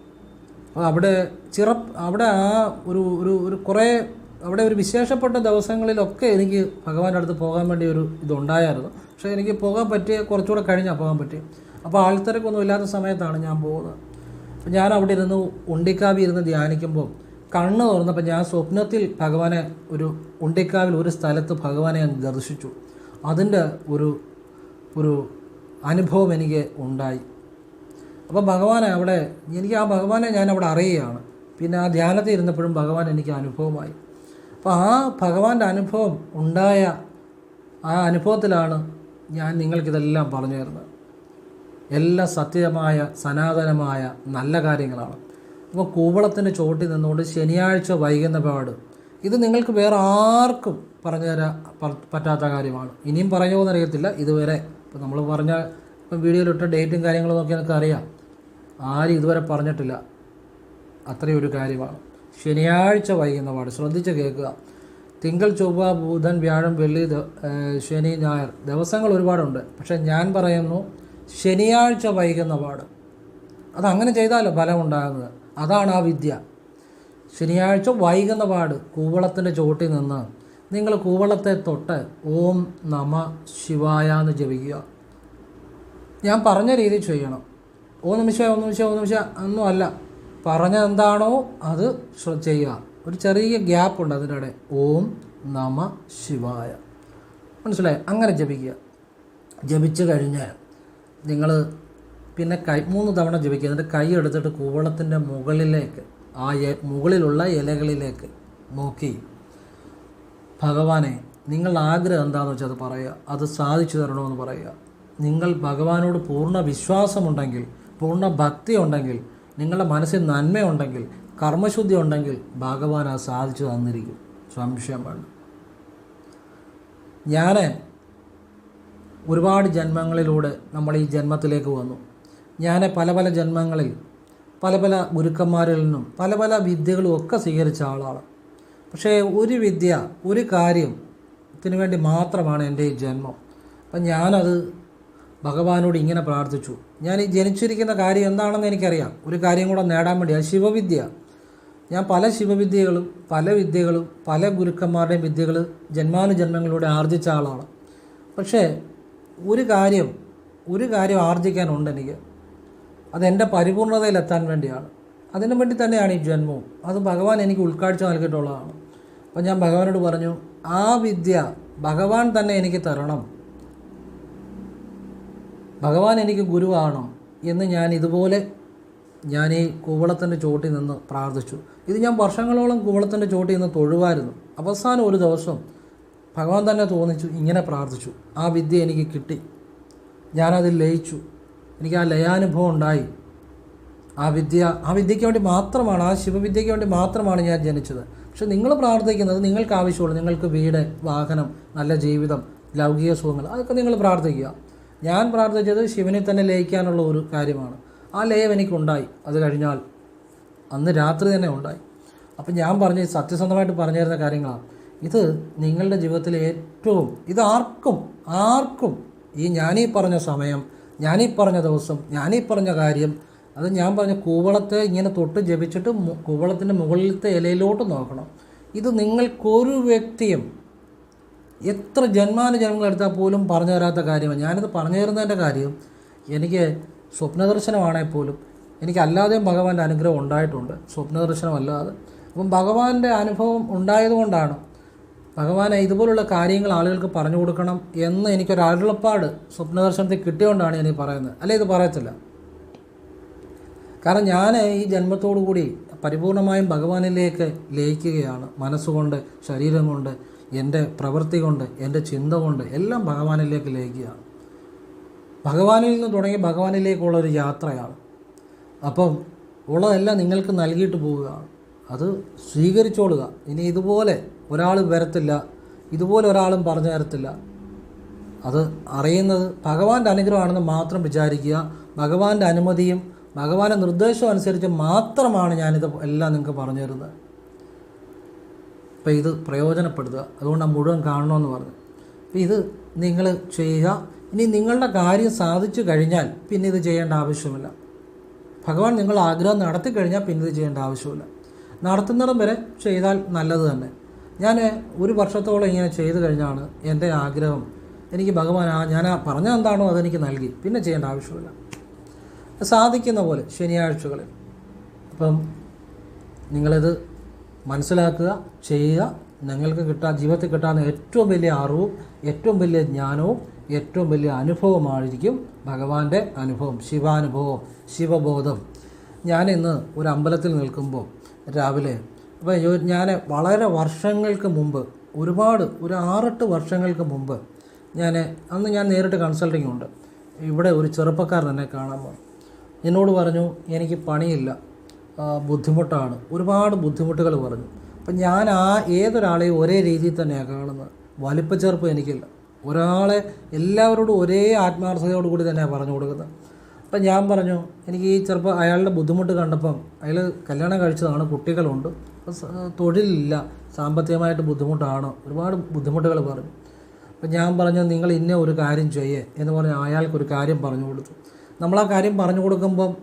അപ്പോൾ അവിടെ ചിറ അവിടെ ആ ഒരു ഒരു ഒരു കുറേ അവിടെ ഒരു വിശേഷപ്പെട്ട ദിവസങ്ങളിലൊക്കെ എനിക്ക് ഭഗവാന്റെ അടുത്ത് പോകാൻ വേണ്ടി ഒരു ഇതുണ്ടായിരുന്നു. പക്ഷേ എനിക്ക് പോകാൻ പറ്റിയ കുറച്ചുകൂടെ കഴിഞ്ഞാൽ പോകാൻ പറ്റി അപ്പോൾ ആൾത്തിരക്കൊന്നും ഇല്ലാത്ത സമയത്താണ് ഞാൻ പോകുന്നത്. ഞാൻ അവിടെ ഇരുന്ന് ഉണ്ടിക്കാവി ഇരുന്ന് ധ്യാനിക്കുമ്പോൾ കണ്ണ് തുറന്നപ്പോൾ ഞാൻ സ്വപ്നത്തിൽ ഭഗവാനെ ഒരു ഉണ്ടിക്കാവിൽ ഒരു സ്ഥലത്ത് ഭഗവാനെ ഞാൻ ദർശിച്ചു. അതിന്റെ ഒരു ഒരു അനുഭവം എനിക്ക് ഉണ്ടായി. അപ്പോൾ ഭഗവാനെ അവിടെ എനിക്ക് ആ ഭഗവാനെ ഞാൻ അവിടെ അറിയുകയാണ്. പിന്നെ ആ ധ്യാനത്തിൽ ഇരുന്നപ്പോഴും ഭഗവാൻ എനിക്ക് അനുഭവമായി. അപ്പോൾ ആ ഭഗവാന്റെ അനുഭവം ഉണ്ടായ ആ അനുഭവത്തിലാണ് ഞാൻ നിങ്ങൾക്കിതെല്ലാം പറഞ്ഞു തരുന്നത്. എല്ലാം സത്യമായ സനാതനമായ നല്ല കാര്യങ്ങളാണ്. അപ്പോൾ കൂവളത്തിന്റെ ചോട്ടിൽ നിന്നുകൊണ്ട് ശനിയാഴ്ച വൈകുന്ന പാട്. ഇത് നിങ്ങൾക്ക് വേറെ ആർക്കും പറഞ്ഞു തരാൻ പറ്റാത്ത കാര്യമാണ്. ഇനിയും പറയുമോ എന്നറിയത്തില്ല. ഇതുവരെ ഇപ്പം നമ്മൾ പറഞ്ഞ ഇപ്പം വീഡിയോയിലിട്ട ഡേറ്റും കാര്യങ്ങളും ഒക്കെ എനിക്ക് അറിയാം. ആരും ഇതുവരെ പറഞ്ഞിട്ടില്ല. അത്രയും ഒരു കാര്യമാണ്. ശനിയാഴ്ച വൈകുന്ന പാട്. ശ്രദ്ധിച്ച് കേൾക്കുക. തിങ്കൾ ചൊവ്വ ബുധൻ വ്യാഴം വെള്ളി ശനി ഞായർ. ദിവസങ്ങൾ ഒരുപാടുണ്ട്. പക്ഷേ ഞാൻ പറയുന്നു ശനിയാഴ്ച വൈകുന്ന പാട്. അങ്ങനെ ചെയ്താലോ ഫലം ഉണ്ടാകുന്നത് അതാണ് ആ വിദ്യ. ശനിയാഴ്ച വൈകുന്ന പാട് കൂവളത്തിന്റെ ചോട്ടിൽ നിന്ന് നിങ്ങൾ കൂവളത്തെ തൊട്ട് ഓം നമ ശിവായ എന്ന് ജപിക്കുക. ഞാൻ പറഞ്ഞ രീതി ചെയ്യണം. ഓ നിമിഷ ഓ നിമിഷ ഓ നിമിഷ ഒന്നും അല്ല. പറഞ്ഞ എന്താണോ അത് ചെയ്യുക. ഒരു ചെറിയ ഗ്യാപ്പ് ഉണ്ട് അതിന്റെ ഇടയിൽ. ഓം നമ ശിവായ. മനസ്സിലായി? അങ്ങനെ ജപിക്കുക. ജപിച്ചു കഴിഞ്ഞാൽ നിങ്ങൾ പിന്നെ കൈ മൂന്ന് തവണ ജപിക്കുക. എന്നിട്ട് കൈ എടുത്തിട്ട് കൂവളത്തിന്റെ മുകളിലേക്ക് ആ മുകളിലുള്ള ഇലകളിലേക്ക് നോക്കി. ഭഗവാനെ നിങ്ങൾ ആഗ്രഹം എന്താണെന്ന് വെച്ചാൽ അത് പറയുക. അത് സാധിച്ചു തരണമെന്ന് പറയുക. നിങ്ങൾ ഭഗവാനോട് പൂർണ വിശ്വാസമുണ്ടെങ്കിൽ പൂർണ ഭക്തി ഉണ്ടെങ്കിൽ നിങ്ങളുടെ മനസ്സിൽ നന്മയുണ്ടെങ്കിൽ കർമ്മശുദ്ധി ഉണ്ടെങ്കിൽ ഭഗവാൻ അത് സാധിച്ചു തന്നിരിക്കും. സംശയം വേണ്ട. ഞാൻ ഒരുപാട് ജന്മങ്ങളിലൂടെ നമ്മൾ ഈ ജന്മത്തിലേക്ക് വന്നു. ഞാൻ പല പല ജന്മങ്ങളിൽ പല പല ഗുരുക്കന്മാരിൽ നിന്നും പല പല വിദ്യകളും ഒക്കെ സ്വീകരിച്ച ആളാണ്. പക്ഷേ ഒരു വിദ്യ ഒരു കാര്യത്തിന് വേണ്ടി മാത്രമാണ് എന്റെ ഈ ജന്മം. അപ്പം ഞാനത് ഭഗവാനോട് ഇങ്ങനെ പ്രാർത്ഥിച്ചു. ഞാൻ ഈ ജനിച്ചിരിക്കുന്ന കാര്യം എന്താണെന്ന് എനിക്കറിയാം. ഒരു കാര്യം കൂടെ നേടാൻ വേണ്ടി. അത് ശിവവിദ്യ. ഞാൻ പല ശിവവിദ്യകളും പല വിദ്യകളും പല ഗുരുക്കന്മാരുടെയും വിദ്യകൾ ജന്മാനുജന്മങ്ങളിലൂടെ ആർജിച്ച ആളാണ്. പക്ഷേ ഒരു കാര്യം ഒരു കാര്യം ആർജിക്കാനുണ്ട് എനിക്ക്. അതെന്റെ പരിപൂർണതയിലെത്താൻ വേണ്ടിയാണ്. അതിനു വേണ്ടി തന്നെയാണ് ഈ ജന്മവും. അത് ഭഗവാൻ എനിക്ക് ഉൾക്കാഴ്ച നൽകിയിട്ടുള്ളതാണ്. അപ്പം ഞാൻ ഭഗവാനോട് പറഞ്ഞു ആ വിദ്യ ഭഗവാൻ തന്നെ എനിക്ക് തരണം. ഭഗവാൻ എനിക്ക് ഗുരുവാണോ. എന്ന് ഞാൻ ഇതുപോലെ ഞാൻ ഈ കൂവളത്തിന്റെ ചോട്ടിൽ നിന്ന് പ്രാർത്ഥിച്ചു. ഇത് ഞാൻ വർഷങ്ങളോളം കൂവളത്തിന്റെ ചോട്ടിൽ നിന്ന് തൊഴുവായിരുന്നു. അവസാനം ഒരു ദിവസം ഭഗവാൻ തന്നെ തോന്നിച്ചു ഇങ്ങനെ പ്രാർത്ഥിച്ചു. ആ വിദ്യ എനിക്ക് കിട്ടി. ഞാനതിൽ ലയിച്ചു. എനിക്ക് ആ ലയാനുഭവം ഉണ്ടായി. ആ വിദ്യ ആ വിദ്യയ്ക്ക് വേണ്ടി മാത്രമാണ് ആ ശിവവിദ്യയ്ക്ക് വേണ്ടി മാത്രമാണ് ഞാൻ ജനിച്ചത്. പക്ഷെ നിങ്ങൾ പ്രാർത്ഥിക്കുന്നത് നിങ്ങൾക്ക് ആവശ്യമുള്ളൂ നിങ്ങൾക്ക് വീട് വാഹനം നല്ല ജീവിതം ലൗകിക സുഖങ്ങൾ അതൊക്കെ നിങ്ങൾ പ്രാർത്ഥിക്കുക. ഞാൻ പ്രാർത്ഥിച്ചത് ശിവനെ തന്നെ ലയിക്കാനുള്ള ഒരു കാര്യമാണ്. ആ ലയം എനിക്കുണ്ടായി. അത് കഴിഞ്ഞാൽ അന്ന് രാത്രി തന്നെ ഉണ്ടായി. അപ്പം ഞാൻ പറഞ്ഞ് സത്യസന്ധമായിട്ട് പറഞ്ഞു തരുന്ന കാര്യങ്ങളാണ്. ഇത് നിങ്ങളുടെ ജീവിതത്തിലെ ഏറ്റവും ഇത് ആർക്കും ആർക്കും ഈ ഞാനീ പറഞ്ഞ സമയം ഞാനീ പറഞ്ഞ ദിവസം ഞാനീ പറഞ്ഞ കാര്യം അത് ഞാൻ പറഞ്ഞ കൂവളത്തെ ഇങ്ങനെ തൊട്ട് ജപിച്ചിട്ട് കൂവളത്തിന്റെ മുകളിലത്തെ ഇലയിലോട്ട് നോക്കണം. ഇത് നിങ്ങൾക്കൊരു വ്യക്തിയും എത്ര ജന്മാനുജന്മങ്ങൾ എടുത്താൽ പോലും പറഞ്ഞു തരാത്ത കാര്യമാണ്. ഞാനിത് പറഞ്ഞു തരുന്നതിന്റെ കാര്യം എനിക്ക് സ്വപ്നദർശനമാണെങ്കിൽ പോലും എനിക്ക് അല്ലാതെയും ഭഗവാന്റെ അനുഗ്രഹം ഉണ്ടായിട്ടുണ്ട്. സ്വപ്നദർശനമല്ലാതെ. അപ്പം ഭഗവാന്റെ അനുഭവം ഉണ്ടായതുകൊണ്ടാണ് ഭഗവാനെ ഇതുപോലുള്ള കാര്യങ്ങൾ ആളുകൾക്ക് പറഞ്ഞു കൊടുക്കണം എന്ന് എനിക്കൊരു അരുളപ്പാട് സ്വപ്നദർശനത്തിൽ കിട്ടിയോണ്ടാണ് ഞാൻ ഈ പറയുന്നത്. അല്ലെ ഇത് പറയത്തില്ല? കാരണം ഞാൻ ഈ ജന്മത്തോടു കൂടി പരിപൂർണമായും ഭഗവാനിലേക്ക് ലയിക്കുകയാണ്. മനസ്സുകൊണ്ട് ശരീരം കൊണ്ട് എന്റെ പ്രവൃത്തി കൊണ്ട് എന്റെ ചിന്ത കൊണ്ട് എല്ലാം ഭഗവാനിലേക്ക് ലയിക്കുകയാണ്. ഭഗവാനിൽ നിന്ന് തുടങ്ങി ഭഗവാനിലേക്കുള്ള ഒരു യാത്രയാണ്. അപ്പം ഉള്ളതെല്ലാം നിങ്ങൾക്ക് നൽകിയിട്ട് പോവുകയാണ്. അത് സ്വീകരിച്ചോളുക. ഇനി ഇതുപോലെ ഒരാൾ വരത്തില്ല ഇതുപോലെ ഒരാളും പറഞ്ഞു തരത്തില്ല. അത് അറിയുന്നത് ഭഗവാന്റെ അനുഗ്രഹമാണെന്ന് മാത്രം വിചാരിക്കുക ഭഗവാന്റെ അനുമതിയും ഭഗവാന്റെ നിർദ്ദേശവും അനുസരിച്ച് മാത്രമാണ് ഞാനിത് എല്ലാം നിങ്ങൾക്ക് പറഞ്ഞു തരുന്നത്. അപ്പോൾ ഇത് പ്രയോജനപ്പെടുത്തുക. അതുകൊണ്ട് മുഴുവൻ കാണണമെന്ന് പറഞ്ഞു. അപ്പം ഇത് നിങ്ങൾ ചെയ്യുക. ഇനി നിങ്ങളുടെ കാര്യം സാധിച്ചു കഴിഞ്ഞാൽ പിന്നെ ഇത് ചെയ്യേണ്ട ആവശ്യമില്ല. ഭഗവാൻ നിങ്ങൾ ആഗ്രഹം നടത്തി കഴിഞ്ഞാൽ പിന്നെ ഇത് ചെയ്യേണ്ട ആവശ്യമില്ല. നടത്തുന്നിടം വരെ ചെയ്താൽ നല്ലത് തന്നെ. ഞാൻ ഒരു വർഷത്തോളം ഇങ്ങനെ ചെയ്തു കഴിഞ്ഞാണ് എന്റെ ആഗ്രഹം. എനിക്ക് ഭഗവാൻ ആ ഞാൻ പറഞ്ഞ എന്താണോ അതെനിക്ക് നൽകി. പിന്നെ ചെയ്യേണ്ട ആവശ്യമില്ല. സാധിക്കുന്ന പോലെ ശനിയാഴ്ചകളിൽ. അപ്പം നിങ്ങളിത് മനസ്സിലാക്കുക ചെയ്യുക. നിങ്ങൾക്ക് കിട്ടാൻ ജീവിതത്തിൽ കിട്ടാൻ ഏറ്റവും വലിയ അറിവും ഏറ്റവും വലിയ ജ്ഞാനവും ഏറ്റവും വലിയ അനുഭവമായിരിക്കും ഭഗവാന്റെ അനുഭവം ശിവാനുഭവം ശിവബോധം. ഞാനിന്ന് ഒരു അമ്പലത്തിൽ നിൽക്കുമ്പോൾ രാവിലെ അപ്പോൾ ഞാൻ വളരെ വർഷങ്ങൾക്ക് മുമ്പ് ഒരുപാട് ഒരു ആറെട്ട് വർഷങ്ങൾക്ക് മുമ്പ് ഞാൻ അന്ന് ഞാൻ നേരിട്ട് കൺസൾട്ടിങ് ഉണ്ട്. ഇവിടെ ഒരു ചെറുപ്പക്കാരൻ എന്നെ കാണാൻ പോകും എന്നോട് പറഞ്ഞു എനിക്ക് പണിയില്ല. ബുദ്ധിമുട്ടാണ്. ഒരുപാട് ബുദ്ധിമുട്ടുകൾ പറഞ്ഞു. അപ്പം ഞാൻ ആ ഏതൊരാളെയും ഒരേ രീതിയിൽ തന്നെയാണ് കാണുന്നത്. വലിപ്പച്ചെറുപ്പം എനിക്കില്ല. ഒരാളെ എല്ലാവരോടും ഒരേ ആത്മാർത്ഥതയോടുകൂടി തന്നെയാണ് പറഞ്ഞു കൊടുക്കുന്നത്. അപ്പം ഞാൻ പറഞ്ഞു എനിക്ക് ഈ ചെറുപ്പം അയാളുടെ ബുദ്ധിമുട്ട് കണ്ടപ്പം അയാൾ കല്യാണം കഴിച്ചതാണ് കുട്ടികളുണ്ട്. തൊഴിലില്ല സാമ്പത്തികമായിട്ട് ബുദ്ധിമുട്ടാണ് ഒരുപാട് ബുദ്ധിമുട്ടുകൾ പറഞ്ഞു. അപ്പം ഞാൻ പറഞ്ഞു നിങ്ങൾ ഇന്ന ഒരു കാര്യം ചെയ്യേ എന്ന് പറഞ്ഞ് അയാൾക്കൊരു കാര്യം പറഞ്ഞു കൊടുത്തു. നമ്മൾ ആ കാര്യം പറഞ്ഞു കൊടുക്കുമ്പം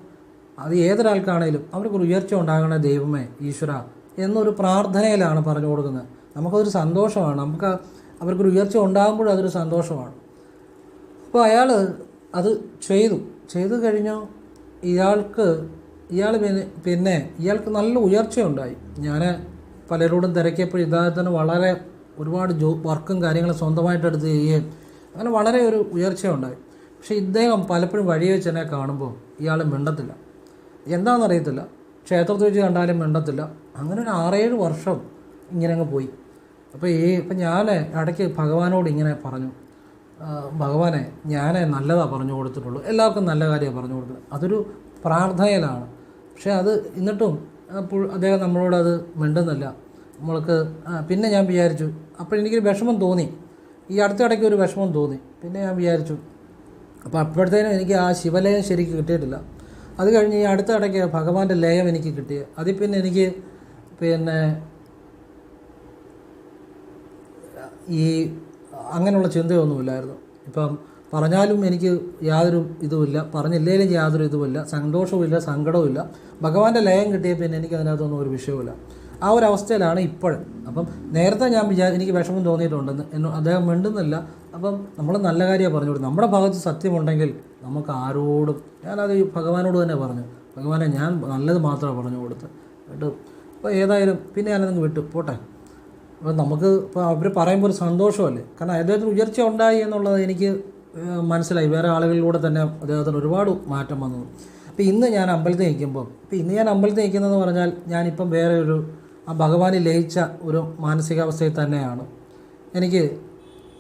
അത് ഏതൊരാൾക്കാണേലും അവർക്കൊരു ഉയർച്ച ഉണ്ടാകണ ദൈവമേ ഈശ്വര എന്നൊരു പ്രാർത്ഥനയിലാണ് പറഞ്ഞു കൊടുക്കുന്നത്. നമുക്കതൊരു സന്തോഷമാണ്. നമുക്ക് അവർക്കൊരു ഉയർച്ച ഉണ്ടാകുമ്പോഴും അതൊരു സന്തോഷമാണ്. അപ്പോൾ അയാൾ അത് ചെയ്തു. ചെയ്തു കഴിഞ്ഞോ ഇയാൾക്ക് ഇയാൾ പിന്നെ ഇയാൾക്ക് നല്ല ഉയർച്ചയുണ്ടായി. ഞാൻ പലരോടും തിരക്കിയപ്പോൾ ഇദ്ദേഹത്തിന് വളരെ ഒരുപാട് ജോ വർക്കും കാര്യങ്ങളും സ്വന്തമായിട്ട് എടുത്ത് ചെയ്യുകയും അങ്ങനെ വളരെ ഒരു ഉയർച്ചയുണ്ടായി. പക്ഷേ ഇദ്ദേഹം പലപ്പോഴും വഴി വെച്ച് തന്നെ കാണുമ്പോൾ ഇയാൾ മിണ്ടത്തില്ല. എന്താണെന്നറിയത്തില്ല ക്ഷേത്രത്തിൽ വെച്ച് കണ്ടാലും മിണ്ടത്തില്ല. അങ്ങനെ ഒരു ആറേഴ് വർഷം ഇങ്ങനെ അങ്ങ് പോയി. അപ്പോൾ ഈ ഇപ്പം ഞാൻ ഇടയ്ക്ക് ഭഗവാനോട് ഇങ്ങനെ പറഞ്ഞു. ഭഗവാനെ ഞാൻ നല്ലതാണ് പറഞ്ഞു കൊടുത്തിട്ടുള്ളൂ. എല്ലാവർക്കും നല്ല കാര്യമാണ് പറഞ്ഞു കൊടുത്തത് അതൊരു പ്രാർത്ഥനയിലാണ്. പക്ഷേ അത് എന്നിട്ടും അപ്പോൾ അദ്ദേഹം നമ്മളോട് അത് മിണ്ടുന്നില്ല. നമ്മൾക്ക് പിന്നെ ഞാൻ വിചാരിച്ചു അപ്പോൾ എനിക്കൊരു വിഷമം തോന്നി. ഈ അടുത്തിടയ്ക്ക് ഒരു വിഷമം തോന്നി. പിന്നെ ഞാൻ വിചാരിച്ചു അപ്പോൾ അപ്പോഴത്തേനും എനിക്ക് ആ ശിവലയം ശരിക്കും കിട്ടിയിട്ടില്ല. അത് കഴിഞ്ഞ് ഈ അടുത്ത ഇടയ്ക്ക് ഭഗവാന്റെ ലയം എനിക്ക് കിട്ടി. അതിൽ പിന്നെ എനിക്ക് പിന്നെ ഈ അങ്ങനെയുള്ള ചിന്തയൊന്നുമില്ലായിരുന്നു. ഇപ്പം പറഞ്ഞാലും എനിക്ക് യാതൊരു ഇതുമില്ല. പറഞ്ഞില്ലേലും യാതൊരു ഇതുമില്ല. സന്തോഷവുമില്ല സങ്കടവുമില്ല. ഭഗവാന്റെ ലയം കിട്ടിയ പിന്നെ എനിക്ക് അതിനകത്തൊന്നും ഒരു വിഷയവുമില്ല. ആ ഒരു അവസ്ഥയിലാണ് ഇപ്പോഴും. അപ്പം നേരത്തെ ഞാൻ വിചാ എനിക്ക് വിഷമം തോന്നിയിട്ടുണ്ടെന്ന്. എന്നോ അദ്ദേഹം മിണ്ടുന്നില്ല. അപ്പം നമ്മൾ നല്ല കാര്യമാണ് പറഞ്ഞു കൊടുത്തത്. നമ്മുടെ ഭാഗത്ത് സത്യമുണ്ടെങ്കിൽ നമുക്ക് ആരോടും ഞാനത് ഭഗവാനോട് തന്നെ പറഞ്ഞു. ഭഗവാനെ ഞാൻ നല്ലത് മാത്രമേ പറഞ്ഞു കൊടുത്ത് കേട്ടു അപ്പോൾ ഏതായാലും പിന്നെ ഞാനതങ്ങ് വിട്ടു. പോട്ടെ. അപ്പോൾ നമുക്ക് ഇപ്പോൾ അവർ പറയുമ്പോൾ ഒരു സന്തോഷമല്ലേ? കാരണം അദ്ദേഹത്തിന് ഉയർച്ച ഉണ്ടായി എന്നുള്ളത് എനിക്ക് മനസ്സിലായി. വേറെ ആളുകളിലൂടെ തന്നെ അദ്ദേഹത്തിന് ഒരുപാട് മാറ്റം വന്നു. അപ്പോൾ ഇന്ന് ഞാൻ അമ്പലത്തിൽ നിൽക്കുമ്പോൾ ഇപ്പോൾ ഇന്ന് ഞാൻ അമ്പലത്തിൽ നിൽക്കുന്നതെന്ന് പറഞ്ഞാൽ ഞാനിപ്പം വേറെ ഒരു ആ ഭഗവാനെ ലയിച്ച ഒരു മാനസികാവസ്ഥയിൽ തന്നെയാണ്. എനിക്ക്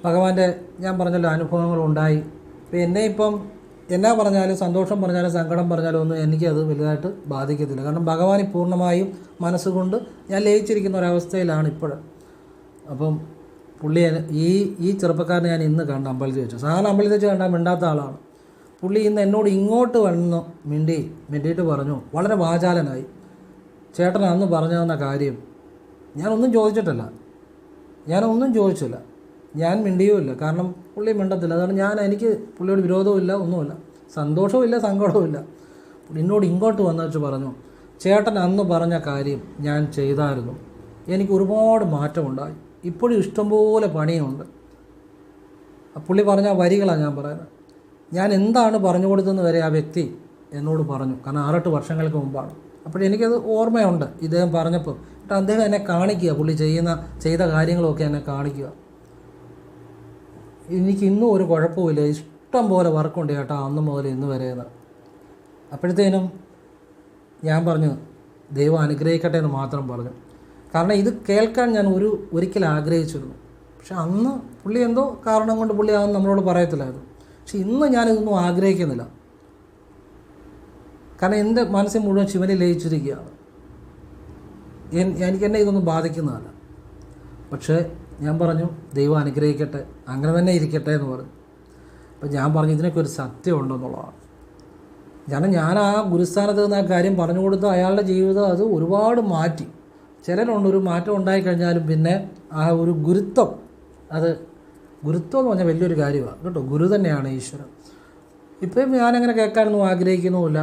ഭഗവാന്റെ ഞാൻ പറഞ്ഞല്ലോ അനുഭവങ്ങൾ ഉണ്ടായി. ഇപ്പോൾ എന്നെ ഇപ്പം എന്നാ പറഞ്ഞാലും സന്തോഷം പറഞ്ഞാലും സങ്കടം പറഞ്ഞാലും ഒന്നും എനിക്കത് വലുതായിട്ട് ബാധിക്കത്തില്ല. കാരണം ഭഗവാനെ പൂർണമായും മനസ്സുകൊണ്ട് ഞാൻ ലയിച്ചിരിക്കുന്ന ഒരവസ്ഥയിലാണ് ഇപ്പോൾ അപ്പം പുള്ളി ഈ ഈ ചെറുപ്പക്കാരനെ ഞാൻ ഇന്ന് കണ്ട അമ്പലത്തിൽ വെച്ചു. സാധാരണ അമ്പലത്തിൽ വെച്ച് കണ്ടാൽ മിണ്ടാത്ത ആളാണ്. പുള്ളി ഇന്ന് എന്നോട് ഇങ്ങോട്ട് വന്നു മിണ്ടി മിണ്ടിയിട്ട് പറഞ്ഞു. വളരെ വാചാലനായി. ചേട്ടൻ അന്ന് പറഞ്ഞു തന്ന കാര്യം ഞാനൊന്നും ചോദിച്ചിട്ടില്ല. ഞാനൊന്നും ചോദിച്ചില്ല. ഞാൻ മിണ്ടിയുമില്ല. കാരണം പുള്ളി മിണ്ടത്തില്ല. അതുകൊണ്ട് ഞാൻ എനിക്ക് പുള്ളിയോട് വിരോധവുമില്ല ഒന്നുമില്ല. സന്തോഷവുമില്ല സങ്കടവുമില്ല. എന്നോട് ഇങ്ങോട്ട് വന്നു വെച്ച് പറഞ്ഞു ചേട്ടൻ അന്ന് പറഞ്ഞ കാര്യം ഞാൻ ചെയ്തായിരുന്നു. എനിക്ക് ഒരുപാട് മാറ്റമുണ്ടായി. ഇപ്പോഴും ഇഷ്ടംപോലെ പണിയുണ്ട്. പുള്ളി പറഞ്ഞ വരികളാണ് ഞാൻ പറയുന്നത്. ഞാൻ എന്താണ് പറഞ്ഞു കൊടുത്തതെന്ന് വരെ ആ വ്യക്തി എന്നോട് പറഞ്ഞു. കാരണം ആറെട്ട് വർഷങ്ങൾക്ക് മുമ്പാണ്. അപ്പോൾ എനിക്കത് ഓർമ്മയുണ്ട്. ഇദ്ദേഹം പറഞ്ഞപ്പോൾ എന്നിട്ട് അദ്ദേഹം എന്നെ കാണിക്കുക. പുള്ളി ചെയ്യുന്ന ചെയ്ത കാര്യങ്ങളൊക്കെ എന്നെ കാണിക്കുക. എനിക്ക് ഇന്നും ഒരു കുഴപ്പമില്ല ഇഷ്ടം പോലെ വർക്കുണ്ട് ചേട്ടാ അന്ന് മുതൽ ഇന്ന് വരെയെന്ന് അപ്പോഴത്തേനും ഞാൻ പറഞ്ഞു ദൈവം അനുഗ്രഹിക്കട്ടെ എന്ന് മാത്രം പറഞ്ഞു. കാരണം ഇത് കേൾക്കാൻ ഞാൻ ഒരു ഒരിക്കൽ ആഗ്രഹിച്ചിരുന്നു. പക്ഷെ അന്ന് പുള്ളി എന്തോ കാരണം കൊണ്ട് പുള്ളി അതൊന്നും നമ്മളോട് പറയത്തില്ലായിരുന്നു. പക്ഷെ ഇന്ന് ഞാനിതൊന്നും ആഗ്രഹിക്കുന്നില്ല. കാരണം എന്റെ മനസ്സിൽ മുഴുവൻ ശിവനെ ലയിച്ചിരിക്കുകയാണ്. എനിക്ക് എന്നെ ഇതൊന്നും ബാധിക്കുന്നതല്ല. പക്ഷേ ഞാൻ പറഞ്ഞു ദൈവം അനുഗ്രഹിക്കട്ടെ അങ്ങനെ തന്നെ ഇരിക്കട്ടെ എന്ന് പറഞ്ഞു. അപ്പം ഞാൻ പറഞ്ഞു ഇതിനൊക്കെ ഒരു സത്യം ഉണ്ടെന്നുള്ളതാണ്. കാരണം ഞാൻ ആ ഗുരുസ്ഥാനത്ത് നിന്ന് ആ കാര്യം പറഞ്ഞു കൊടുത്ത അയാളുടെ ജീവിതം അത് ഒരുപാട് മാറ്റി. ചിലരുണ്ട് ഒരു മാറ്റം ഉണ്ടായിക്കഴിഞ്ഞാലും പിന്നെ ആ ഒരു ഗുരുത്വം അത് ഗുരുത്വം എന്ന് പറഞ്ഞാൽ വലിയൊരു കാര്യമാണ്. കേട്ടോ ഗുരു തന്നെയാണ് ഈശ്വരൻ. ഇപ്പം ഞാനങ്ങനെ കേൾക്കാനൊന്നും ആഗ്രഹിക്കുന്നുമില്ല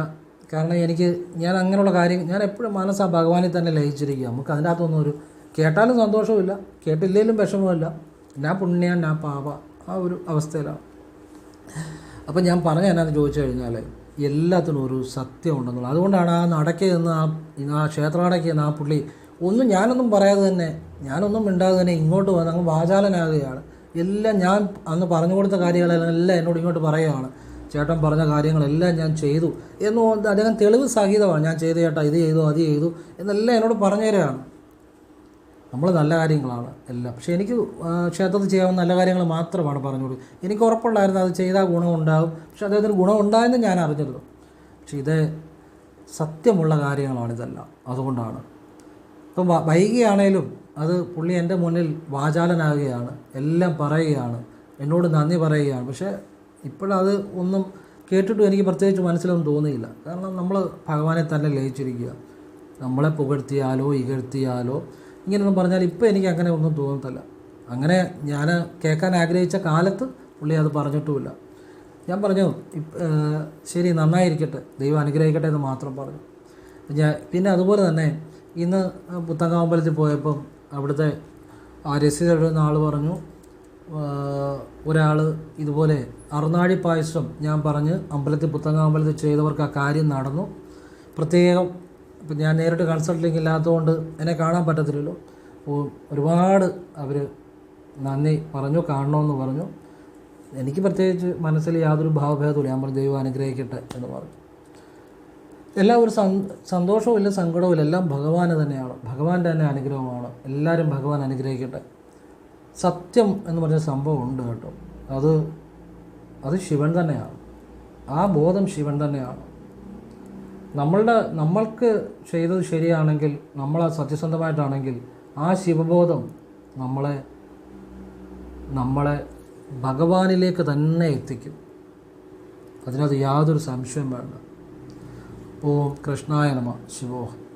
കാരണം എനിക്ക് ഞാൻ അങ്ങനെയുള്ള കാര്യം ഞാൻ എപ്പോഴും മനസ്സാ ഭഗവാനിൽ തന്നെ ലയിച്ചിരിക്കുക. നമുക്ക് അതിന്റെ അകത്തൊന്നും ഒരു കേട്ടാലും സന്തോഷമില്ല കേട്ടില്ലെങ്കിലും വിഷമമില്ല ഞാൻ പുണ്യ ഞാൻ പാപ ആ ഒരു അവസ്ഥയിലാണ്. അപ്പം ഞാൻ പറഞ്ഞ എന്നാന്ന് ചോദിച്ചു കഴിഞ്ഞാൽ എല്ലാത്തിനും ഒരു സത്യം ഉണ്ടെന്നുള്ളത് അതുകൊണ്ടാണ് ആ നടക്കേ നിന്ന് ആ ആ ക്ഷേത്രനടക്കി നിന്ന് ആ പുള്ളി ഒന്നും ഞാനൊന്നും പറയാതെ തന്നെ ഞാനൊന്നും മിണ്ടാതെ തന്നെ ഇങ്ങോട്ട് വന്ന് അങ്ങ് വാചാലനാകുകയാണ്. എല്ലാം ഞാൻ അന്ന് പറഞ്ഞു കൊടുത്ത കാര്യങ്ങളെല്ലാം എന്നോട് ഇങ്ങോട്ട് പറയുകയാണ്. ചേട്ടൻ പറഞ്ഞ കാര്യങ്ങളെല്ലാം ഞാൻ ചെയ്തു എന്ന് അദ്ദേഹം തെളിവ് സഹിതമാണ്. ഞാൻ ചെയ്തു ചേട്ടാ ഇത് ചെയ്തു അത് ചെയ്തു എന്നെല്ലാം എന്നോട് പറഞ്ഞു തരികയാണ് നമ്മൾ നല്ല കാര്യങ്ങളാണ് എല്ലാം. പക്ഷേ എനിക്ക് ക്ഷേത്രത്തിൽ ചെയ്യാവുന്ന നല്ല കാര്യങ്ങൾ മാത്രമാണ് പറഞ്ഞു കൊടുക്കുക എനിക്ക് ഉറപ്പുണ്ടായിരുന്നു അത് ചെയ്താൽ ഗുണം ഉണ്ടാകും. പക്ഷെ അദ്ദേഹത്തിന് ഗുണം ഉണ്ടായെന്ന് ഞാൻ അറിഞ്ഞിരുന്നു. പക്ഷേ ഇത് സത്യമുള്ള കാര്യങ്ങളാണ് ഇതെല്ലാം. അതുകൊണ്ടാണ് ഇപ്പം വൈകിയാണേലും അത് പുള്ളി എന്റെ മുന്നിൽ വാചാലനാകുകയാണ് എല്ലാം പറയുകയാണ് എന്നോട് നന്ദി പറയുകയാണ്. പക്ഷേ ഇപ്പോഴത് ഒന്നും കേട്ടിട്ടും എനിക്ക് പ്രത്യേകിച്ച് മനസ്സിലൊന്നും തോന്നിയില്ല. കാരണം നമ്മൾ ഭഗവാനെ തന്നെ ലയിച്ചിരിക്കുക. നമ്മളെ പുകഴ്ത്തിയാലോ ഇകഴ്ത്തിയാലോ ഇങ്ങനെയൊന്നും പറഞ്ഞാൽ ഇപ്പോൾ എനിക്ക് അങ്ങനെ ഒന്നും തോന്നത്തില്ല. അങ്ങനെ ഞാൻ കേൾക്കാൻ ആഗ്രഹിച്ച കാലത്ത് പുള്ളി അത് പറഞ്ഞിട്ടുമില്ല. ഞാൻ പറഞ്ഞു ശരി നന്നായിരിക്കട്ടെ ദൈവം അനുഗ്രഹിക്കട്ടെ എന്ന് മാത്രം പറഞ്ഞു. ഞാൻ പിന്നെ അതുപോലെ തന്നെ ഇന്ന് പുത്തങ്കാമ്പലത്തിൽ പോയപ്പം അവിടുത്തെ ആ രസീത് എഴുതുന്ന ആൾ പറഞ്ഞു ഒരാൾ ഇതുപോലെ അറുനാഴി പായസം ഞാൻ പറഞ്ഞ് അമ്പലത്തിൽ പുത്തങ്കാമ്പലത്തിൽ ചെയ്തവർക്ക് ആ കാര്യം നടന്നു. പ്രത്യേകം ഇപ്പം ഞാൻ നേരിട്ട് കൺസൾട്ടിങ് ഇല്ലാത്തതുകൊണ്ട് എന്നെ കാണാൻ പറ്റത്തില്ലല്ലോ. ഒരുപാട് അവർ നന്ദി പറഞ്ഞു കാണണമെന്ന് പറഞ്ഞു. എനിക്ക് പ്രത്യേകിച്ച് മനസ്സിൽ യാതൊരു ഭാവഭേദമില്ല ഞാൻ പറഞ്ഞു ദൈവം അനുഗ്രഹിക്കട്ടെ എന്ന് പറഞ്ഞു. എല്ലാം ഒരു സന്- സന്തോഷവും ഇല്ല സങ്കടവും ഇല്ല. എല്ലാം ഭഗവാന് തന്നെയാണ്. ഭഗവാന്റെ തന്നെ അനുഗ്രഹമാണ്. എല്ലാവരും ഭഗവാൻ അനുഗ്രഹിക്കട്ടെ. സത്യം എന്ന് പറഞ്ഞ സംഭവം ഉണ്ട് കേട്ടോ. അത് അത് ശിവൻ തന്നെയാണ്. ആ ബോധം ശിവൻ തന്നെയാണ്. നമ്മളുടെ നമ്മൾക്ക് ചെയ്തത് ശരിയാണെങ്കിൽ നമ്മൾ സത്യസന്ധമായിട്ടാണെങ്കിൽ ആ ശിവബോധം നമ്മളെ നമ്മളെ ഭഗവാനിലേക്ക് തന്നെ എത്തിക്കും. അതിനകത്ത് യാതൊരു സംശയം വേണ്ട. ഓം കൃഷ്ണായ നമ ശിവോഹം